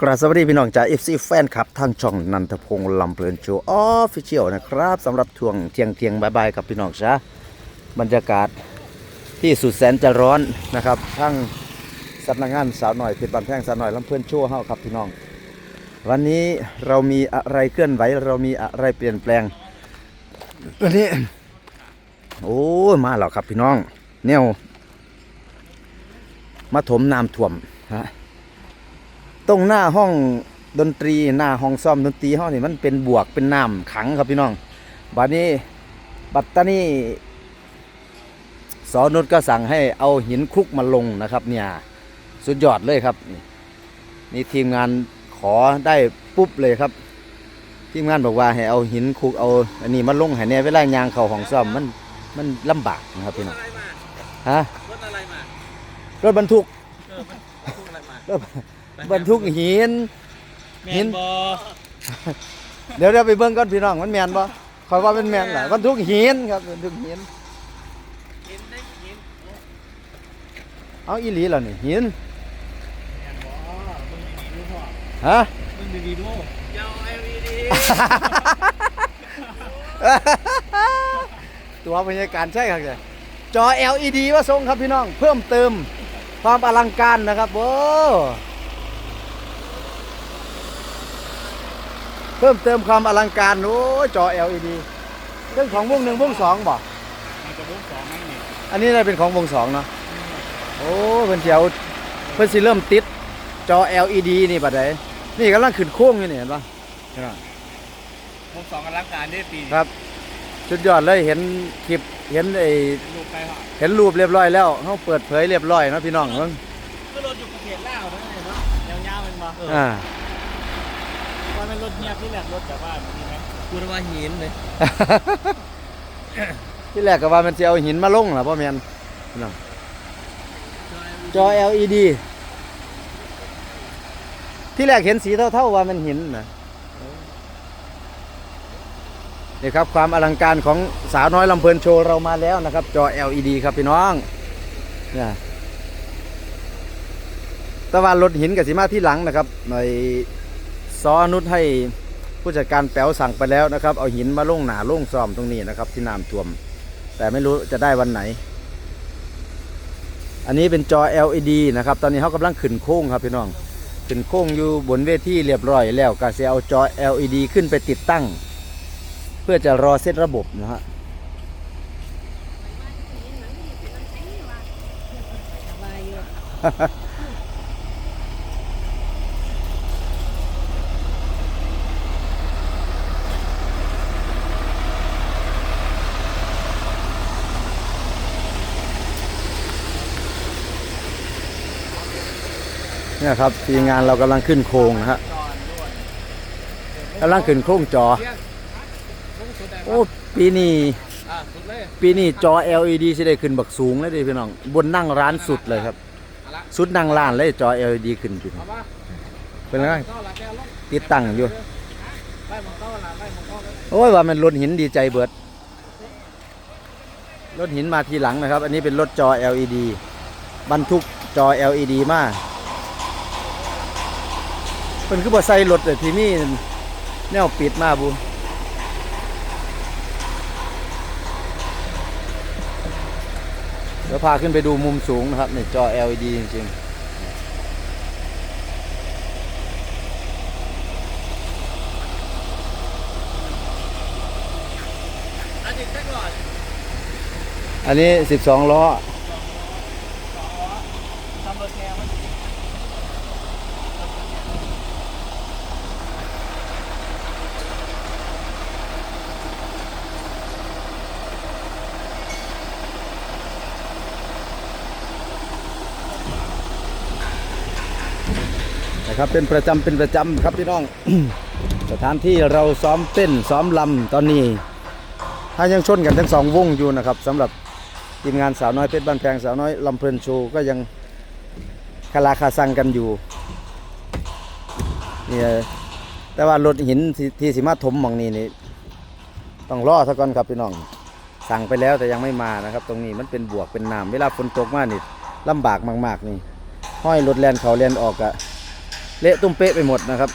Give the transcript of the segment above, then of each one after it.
กราบสวัสดีพี่น้องจาก FC แฟนคลับทางช่องนันทพงศ์ลำเพลินโชว์ออฟฟิเชียลนะครับสำหรับช่วงเที่ยงเที่ยงๆบายๆกับพี่น้องจ้าบรรยากาศที่สุดแสนจะร้อนนะครับทั้งสำนักงานสาวหน่อยเพชรบันแพงสาวหน่อยลำเพลินโชว์เฮาครับพี่น้อง วันนี้เรามีอะไรเคลื่อนไหวเรามีอะไรเปลี่ยนแปลงวันนี้โอ้ยมาแล้วครับพี่น้อง แนวมาถมน้ำท่วมฮะ ตรงหน้าห้องดนตรีหน้าห้องซ่อมดนตรีห้องนี่มันเป็นบวกเป็นน้ำขังครับพี่น้องบัดนี้ปัตตานีสอนุชก็สั่งให้เอาหินคลุกมาลงนะครับ เนี่ยสุดยอดเลยครับนี่นี่ทีมงานขอได้ปุ๊บเลยครับ ทีมงานบอกว่าให้เอาหินคลุกเอาอันนี้มาลงให้เนี่ยเวลายางเข้าห้องซ่อมมันมันลำบากนะครับพี่น้องอะไรมาฮะรถอะไรมารถบรรทุกเออมันพุ่งอะไรมารถ บรรทุกหิน แมหิน นบอเดี๋ยวเดี๋ยวไปเบิ่งก่อนพี่น้องมันแมนบ่คอยว่าเป็นแมนล่ะบรรทุกหินครับบรรทุกหิน หินได้หินเอาอีหลีแล้วนี่หินแมนบอมึงดีดูพ่อฮะ มึงดีดูเจ้า LED ตัวบรรยากาศใช่ครับเนี่ยจอ LED ว่าทรงครับพี่น้อง เพิ่มเติมความอลังการนะครับโอ้ เพิ่มเติมความอลังการโอ้ยจอ LED เรื่องของวงหนึ่งวงสองบ่มันจะวงสองนั่นนี่อันนี้ได้เป็นของวงสองเนาะโอ้เพิ่นสิเอาเพิ่นสิเริ่มติดจอ LED นี่บัดใดนี่กำลังขึ้นโค้งอยู่นี่เห็นปะเห็นปะวงสองอลังการได้ปีครับสุดยอดเลยเห็นคลิปเห็นไอ้ลูกไปเหรอเห็นรูปเรียบร้อยแล้วเขาเปิดเผยเรียบร้อยเนาะพี่น้องเพิ่งก็รถอยู่ประเทศลาวนะเนาะยาวๆมันมาเอออ่า ว่ามันรถเงียบที่แหลกรถแต่ว่ามีไหมกูนึกว่าหินเลยที่แรกก็ว่ามันจะเอาหินมาลงล่ะพ่อแมนพี่น้องจอ LED ที่แรกเห็นสีเท่าๆว่ามันหินนะนี่ครับความอลังการของสาวน้อยลำเพลินโชว์เรามาแล้วนะครับ จอ LED ครับพี่น้องเนี่ยแตะวันรถหินกับสีมาที่หลังนะครับใน ซอนุชให้ผู้จัดการแป๋วสั่งไปแล้วนะครับ เอาหินมาลงหนาลงซ้อมตรงนี้นะครับ ที่น้ำท่วม แต่ไม่รู้จะได้วันไหน อันนี้เป็นจอ LED นะครับ ตอนนี้เขากำลังขึ้นโค้งครับพี่น้องขึ้นโค้งอยู่บนเวทีเรียบร้อยแล้วก็จะเอาจอ LED ขึ้นไปติดตั้ง เพื่อจะรอเซตระบบนะฮะ เนี่ยครับทีมงานเรากำลังขึ้นโครงนะฮะกำลังขึ้นโครงจอ โอ้ปีนี้ปีนี้จอ LED สิได้ขึ้นบักสูงเลยดิพี่น้องบนนั่งร้านสุดเลยครับ สุดนั่งร้านเลยจอ LED ขึ้นพี่น้องเอามาเป็นไงติดตั้งอยู่โอ้ยว่ามันรถหินดีใจเบิดรถหินมาทีหลังนะครับ อันนี้เป็นรถจอ LED บรรทุกจอ LED มา เป็นคือบ่ใส่รถเลยที่นี่แนวปิดมาบุเดี๋ยวพาขึ้นไปดูมุมสูงนะครับในจอ LED จริงๆอันนี้แค่ก่อนอันนี้12ล้อ ทำรถแกมัน นะ ครับเป็นประจำเป็นประจำครับพี่น้อง สถานที่เราซ้อมเต้นซ้อมลำตอนนี้ ถ้ายังชนกันทั้งสองวงอยู่นะครับสำหรับทีมงานสาวน้อยเพชรบ้านแพงสาวน้อยลำเพลินโชว์ก็ยังคาราคาซังกันอยู่เนี่ยแต่ว่ารถหินที่สิมาถมมองนี้นี่ต้องรอซะก่อนครับพี่น้อง สั่งไปแล้วแต่ยังไม่มานะครับ ตรงนี้มันเป็นบวกเป็นน้ำเวลาฝนตกมากนี่ลำบากมาก ๆ นี่ห้อยรถแลนเขาแลนออกอะ เละตุ้มเป๊ะไปหมดนะครับ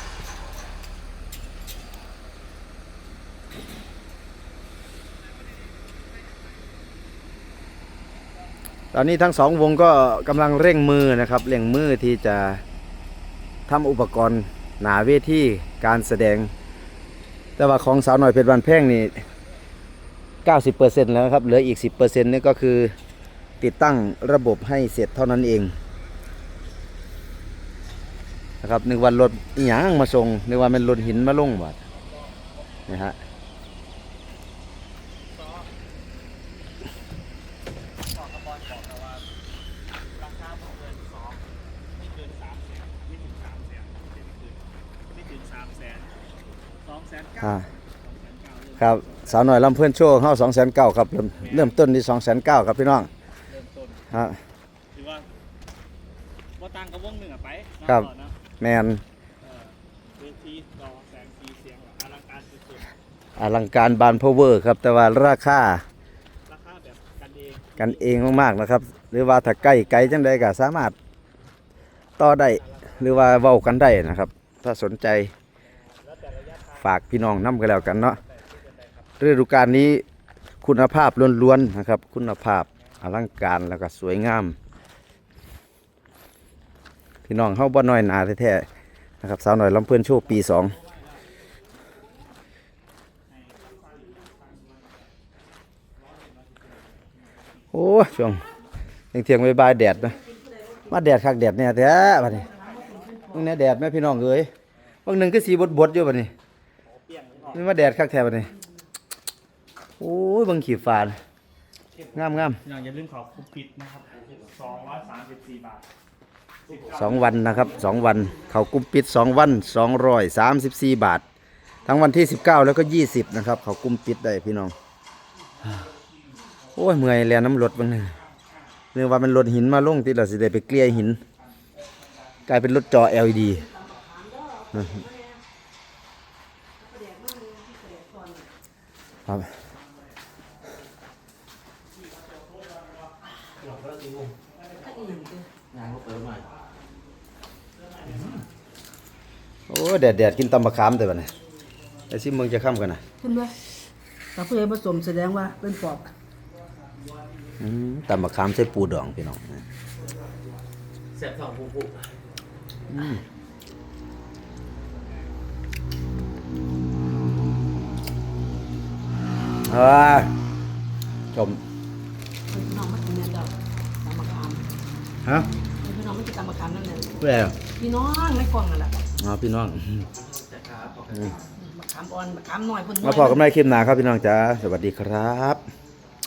ตอนนี้ทั้งสองวงก็กำลังเร่งมือนะครับ เร่งมือที่จะทำอุปกรณ์หนาเวทีการแสดง แต่ว่าของสาวหน่อยเพชรวันแพ่งนี่ 90%แล้วครับ เหลืออีก 10%นี่ก็คือติดตั้งระบบให้เสร็จเท่านั้นเอง นะครับนึกว่ารถอหย่างมาส่งนึกว่าเป็นรถหินมาลงบัดนะฮะบอกกระบอลบอกแต่ว่าราคาไม่เกินสองไม่เกินสามแสนไม่ถึงสามแสนไม่ถึงสามแสนสองแสนเก้าอ่าสองแสนเก้าเริ่มครับสาวหน่อยลำเพื่อนโชว์เข้า2 9 0 0 0ครับเริ่มเริ่มต้นที่2 9 0 0 0ครับพี่น้องเริ่มต้นฮะถือว่าว่าตังกับวงหนึ่งอะไปเนาะครับก่อนเนาะ แมนเออเวทีต่อแสงสีเสียงแบบอลังการสุดอลังการบานพาวเวอร์ครับ แต่ว่าราคาๆราคาแบบกันเองกันเองมากๆนะครับ หรือว่าถ้าใกล้ไกลจังใดก็สามารถต่อได้หรือว่าเว้ากันได้นะครับ ถ้าสนใจแล้วแต่ระยะทางฝากพี่น้องนํกันแล้วกันเนาะฤดูกาลนี้คุณภาพล้วนๆนะครับ คุณภาพอลังการแล้วก็สวยงาม พี่น้องเฮาบ่น้อยหนาแท้ๆนะครับสาวหน่อยลำเพื่อนโชว์ปีสองโอ้ช่วงเที่ยงๆบ่ายแดดนะมาแดดคักแดดเนี่ยแท้บัดนี้มึงเนี่ยแดดแม่พี่น้องเอ้ยบางหนึ่งก็สีบดๆอยู่บัดนี้เปลี่ยนออกนี่มาแดดคักแท้บัดนี้โอ้ยบังขีดฟานงามงามอย่างอย่าลืมขอคุปปิดนะครับสองร้อยสามสิบสี่บาท สองวันนะครับสองวันเขากุ้มปิดสองวันสองร้อยสามสิบสี่บาท ทั้งวันที่สิบเก้าแล้วก็ยี่สิบนะครับ เขากุ้มปิดได้พี่น้อง โอ้ยเมื่อยแลน้ำรถบางนึงเนื่องว่ามันรถหินมาลงที่เราสิได้ไปเกลี่ยหิน กลายเป็นรถจอ LED ครับ โอ้แดดแดดๆกินตำมะขามแต่บัดนี้ไอ้ซิมึงจะข้ามกันนะเห็นไหมถ้าผู้ใดผสมแสดงว่าเป็นปอบอืมตำมะขามใส่ปูดองพี่น้องเสียบสองผูผูเฮ้ยชมพี่น้องไม่กินเนี่ยเจ้าตำมะขาม ฮะพี่น้องไม่กินตำมะขามนั่นเลยเพื่อพี่น้องในกล่องนั่นแหละอ๋อพี่น้องมะขามอ่อนมะขามน้อยเพิ่นมาพอกันในคลิปหน้าครับพี่น้องจ้าสวัสดีครับ